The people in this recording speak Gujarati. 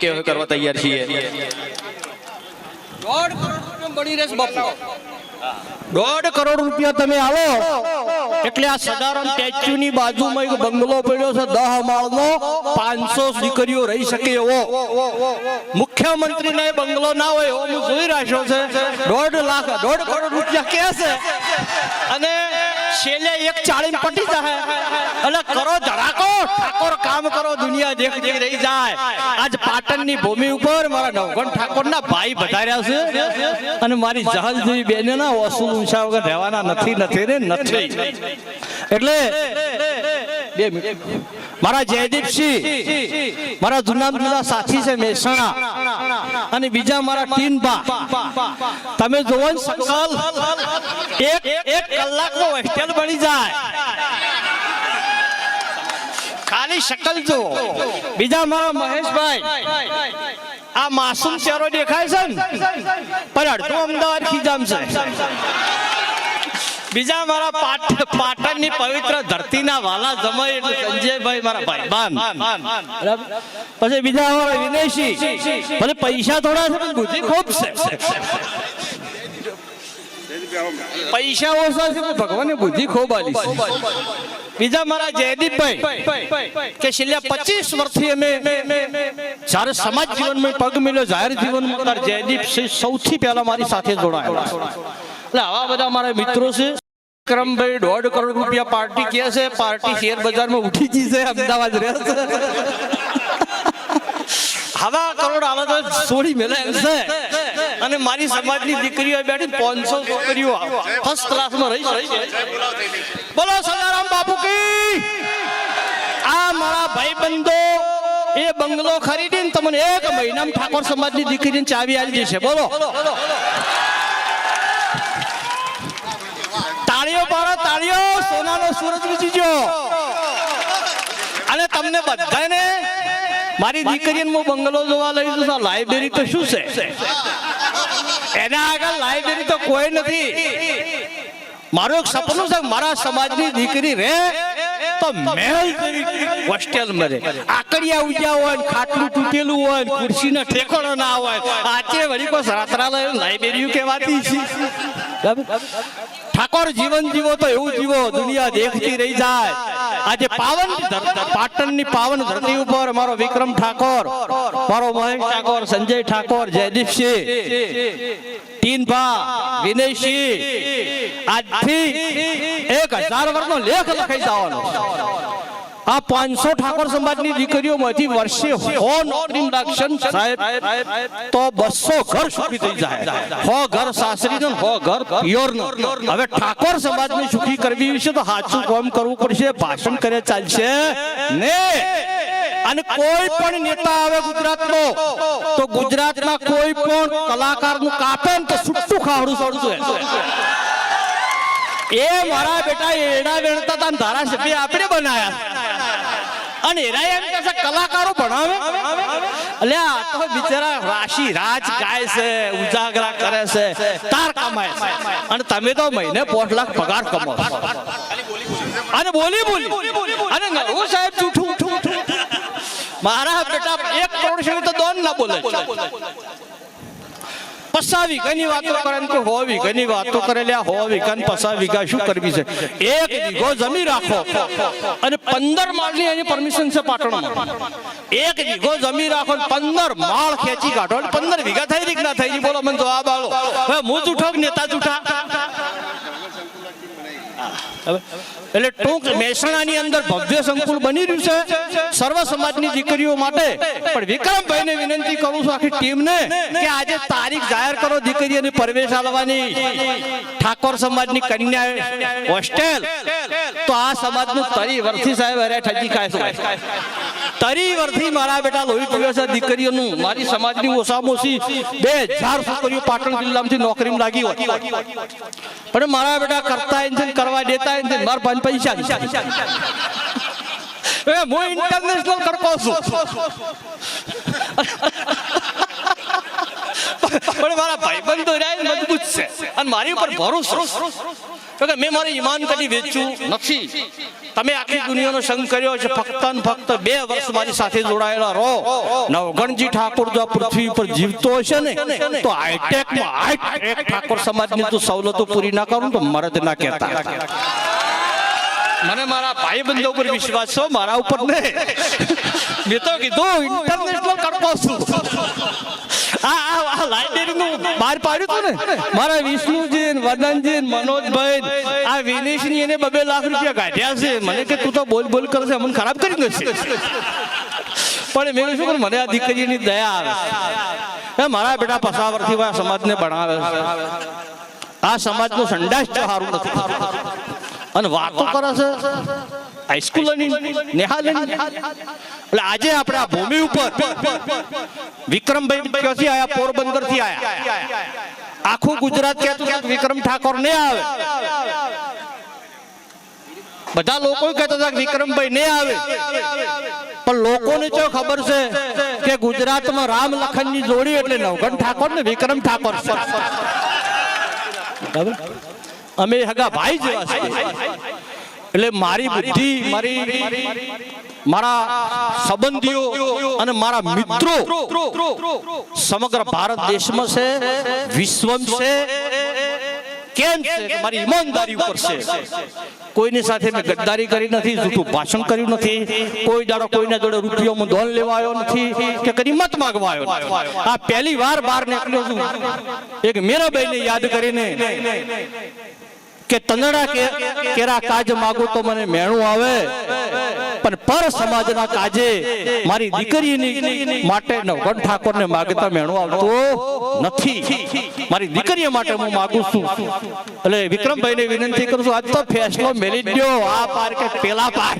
કે કરવા તૈયાર છીએ. દોઢ કરોડ રૂપિયા બની રહેશે બાપુ. દોઢ કરોડ રૂપિયા તમે આવો. એટલે આ સદારામ સ્ટેચ્યુ ની બાજુમાં એક બંગલો પડ્યો છે દહ માળનો. પાંચસો દીકરીઓ રહી શકે એવો. મુખ્યમંત્રી ને બંગલો ના હોય એવો હું જોઈ રાખ્યો છે. દોઢ લાખ દોઢ કરોડ રૂપિયા કે છે? અને છેલ્લે એક ચાળી પટી જાય અને કરો ઠાકોર કામ કરો, દુનિયા દેખ દેખ રહી જાય. આજ પાટણની ભૂમિ ઉપર મારા નવગણ ઠાકોરના ભાઈ વધાર્યા છે. અને મારી જહલ જેવી બેને ના વસૂલ ઊંચા વગર રહેવાના નથી નથી ને નથી. એટલે મારા જયદીપસિંહ, મારા જૂના જુના સાથી છે મહેસાણા. અને બીજા મારા ટીન બા. તમે જોવો ને સંકલ, એક એક કલાકનો હોસ્ટેલ બની જાય. ખાલી શકલ જો બીજા મારા મહેશભાઈ, આ માસૂમ ચહેરો દેખાય છે ને, પણ અડધો અમદાવાદ ખીજામ છે. બીજા મારા પાટ, પાટણની પવિત્ર ધરતીના વાલા જમાઈ સંજયભાઈ મારા ભાઈ બાન પછી બીજા અમારા વિનયસિંહ ભલે પૈસા થોડા છે, પણ બુદ્ધિ ખૂબ છે. પૈસા ઓછા છે ભગવાને બુદ્ધિ ખૂબ આલી બીજા મારા જયદીપભાઈ, કે છેલ્લા પચીસ વર્ષથી અમે જ્યારે સમાજ જીવનમાં પગ મેળ્યો જાહેર જીવનમાં ત્યારે જયદીપ સૌથી પહેલા મારી સાથે જોડાયેલા એટલે આવા બધા મારા મિત્રો છે, વિક્રમભાઈ દોઢ કરોડ રૂપિયા પાર્ટી કે છે, પાર્ટી શેર બજારમાં ઉઠી ગઈ હવા કરોડ હાલો તો છોડી મેલે છે. અને મારી સમાજની દીકરીઓ બેઠી પાંચસો છોકરીઓ ફર્સ્ટ ક્લાસમાં રહી બોલો સદારામ બાપુ કી? આ મારા ભાઈબંધો એ બંગલો ખરીદીને તમને એક મહિનામાં ઠાકોર સમાજની દીકરીને ચાવી આવી જશે બોલો. તાળીઓ પાડો, તાળીઓ. સોનાનો સૂરજ વીચીજો અને તમને બધાને મારી દીકરીને હું બંગલો જોવા લઈ જઉં લાઇબ્રેરી તો શું છે? એના આગળ લાઇબ્રેરી તો કોઈ નથી. મારું એક સપનું છે મારા સમાજની દીકરી રે, તો મેલ જેવી હોસ્ટેલ મરે આકડિયા ઉજ્યા હોય ખાટલું તૂટેલું હોય ખુરશીનો ઠેકાણો ના હોય. આજે વળી કોઈ રાત્રાલય લાઇબ્રેરી કહેવાતી ઠાકોર જીવન જીવો તો એવું જીવો, દુનિયા દેખતી રહી જાય. આજે પાવન પાટણની પાવન ધરતી ઉપર મારો વિક્રમ ઠાકોર, મારો મહેશ ઠાકોર, સંજય ઠાકોર, જયદીપસિંહ, ટીનભા વિનયસિંહ આજથી એક હજાર વર્ષનો લેખ લખાઈ જવાનો. આ પાંચસો ઠાકોર સમાજની દીકરીઓમાંથી વર્ષે હો નોકરી લાગશે સાહેબ. તો બસો ઘર સુખી થઈ જાય. હો ઘર સાસરી હો ઘર પિયોર હવે ઠાકોર સમાજને સુખી કરવી વિશે તો સાચું કામ કરવું પડશે. ભાષણ કરે ચાલશે. ને? અને કોઈ પણ નેતા આવે ગુજરાતનો, તો ગુજરાતના કોઈ પણ કલાકારનું કાપે તો છૂટું ખાવડું છોડતું એ મારા બેટા એડા વેણતા તા ને ધારાસભ્ય આપણે બનાયા. અને એરા એમ કહે છે, કલાકારો ભણાવે? એટલે આ તો બિચારા રાશિ રાજ ગાય છે, ઉજાગરા કરે છે, તાર કમાય છે. અને તમે તો મહિને પોઢ લાખ પગાર કમાવો અને બોલી બોલી. અને નવું સાહેબ જૂઠું. મારા બેટા એક કરોડ સુધી તો દોન ના બોલે. પસા વીઘાની વાતો કરે કે હો વીઘાની વાતો કરે લ્યા હો વીઘા ને પસા વીઘા, શું કરવી છે? એક વીઘો જમી રાખો અને પંદર માળની એની પરમિશન છે પાટણમાં. એક વીઘો જમી રાખો ને પંદર માળ ખેંચી કાઢો પંદર વીઘા થઈ રહી કે ના થઈ બોલો મને જવાબ આવો હવે હું જૂઠો કે નેતા જૂઠા એટલે ટૂંક મહેસાણાની અંદર ભવ્ય સંકુલ બની રહ્યું છે, સર્વ સમાજની દીકરીઓ માટે. પણ વિક્રમભાઈને વિનંતી કરું છું આખી ટીમને કે આજે તારીખ જાહેર કરો દીકરીઓને પ્રવેશ આલવાની. ઠાકોર સમાજની કન્યા હોસ્ટેલ. તો આ સમાજનું તરી વર્ષી સાહેબ અરે ઠજી ખાય તરી વર્ધી મારા બેટા લોહી પીવે છે, દીકરીઓનું. મારી સમાજની ઓછામાં ઓછી બે હજાર છોકરીઓ પાટણ જિલ્લામાંથી નોકરીમાં લાગી હોય. પણ મારા બેટા કરતા એન્જિન કરવા દેતા એન્જિન મારા પાંચ પૈસા હું ઇન્ટરનેશનલ કરતો છું. પણ મારા ભાઈબંધો મજબૂત છે. અને મારી ઉપર ભરોસો. કે મેં મારી ઈમાન કદી વેચ્યું નથી. તમે આખી દુનિયાનો સંગ કર્યો છે ફક્ત ને ફક્ત બે વર્ષ મારી સાથે જોડાયેલા રહો. નવગણજી ઠાકોર જો પૃથ્વી પર જીવતો હશે ને તો હાઈટેકમાં હાઈટેક ઠાકોર સમાજની તું સવલતો પૂરી ના કરું તો મરદ ના કહેતા. મને મારા ભાઈ બંધો ઉપર વિશ્વાસ છે મારા ઉપર નહીં મેં તો કીધું ઇન્ટરનેશનલ કરતો છું આ આ લાઇબ્રેરીનું બહાર પાડ્યું હતું ને મારા વિષ્ણુજી વદનજી મનોજભાઈ આ વિનેશની એને બબે લાખ રૂપિયા કાઢ્યા છે મને કે તું તો બોલ બોલ કરશે મને ખરાબ કરી દેશે પણ મેં શું મને આ દીકરીની દયા આવે મારા બેટા પસાવરથી સમાજને ભણાવે આ સમાજનો સંડાસ સારું અને વાતો કરે છે હાઈસ્કૂલની નિહાલની એટલે આજે આપણે આ ભૂમિ ઉપર વિક્રમભાઈ ક્યાંથી આયા પોરબંદરથી આયા. આખું ગુજરાત કહેતું વિક્રમ ઠાકોર ને આવે. બધા લોકો કહેતા હતા વિક્રમભાઈ ને આવે. પણ લોકોને જો ખબર છે કે ગુજરાતમાં રામ લખનની જોડી એટલે નવગણ ઠાકોર ને વિક્રમ ઠાકોર અમે હગા ભાઈ જેવા છે એટલે મારી બુદ્ધિ મારી મારા સંબંધીઓ અને મારા મિત્રો સમગ્ર ભારત દેશમાં છે વિશ્વમ છે. કેમ છે મારી ઈમાનદારી ઉપર છે? કોઈની સાથે મેં ગદ્દારી કરી નથી જૂઠું ભાષણ કર્યું નથી. કોઈ દાડો કોઈને જોડે રૂપિયોમાં ધોન લેવાયો નથી કે કદી મત માગવાયો આ પહેલી વાર બહાર નીકળ્યો છું. એક મીરાબાઈને યાદ કરીને કે તંદડા કે કેરા કાજ માગો તો મને મેણું આવે. પણ પર સમાજના કાજે મારી દીકરીની માટે નવગણ ઠાકોરને માગતા મેણું આવતો નથી. મારી દીકરીઓ માટે હું માગું છું. એટલે વિક્રમભાઈને વિનંતી કરું છું, આજ તો ફેસલો મેલી દો આ પાર કે પેલા પાર.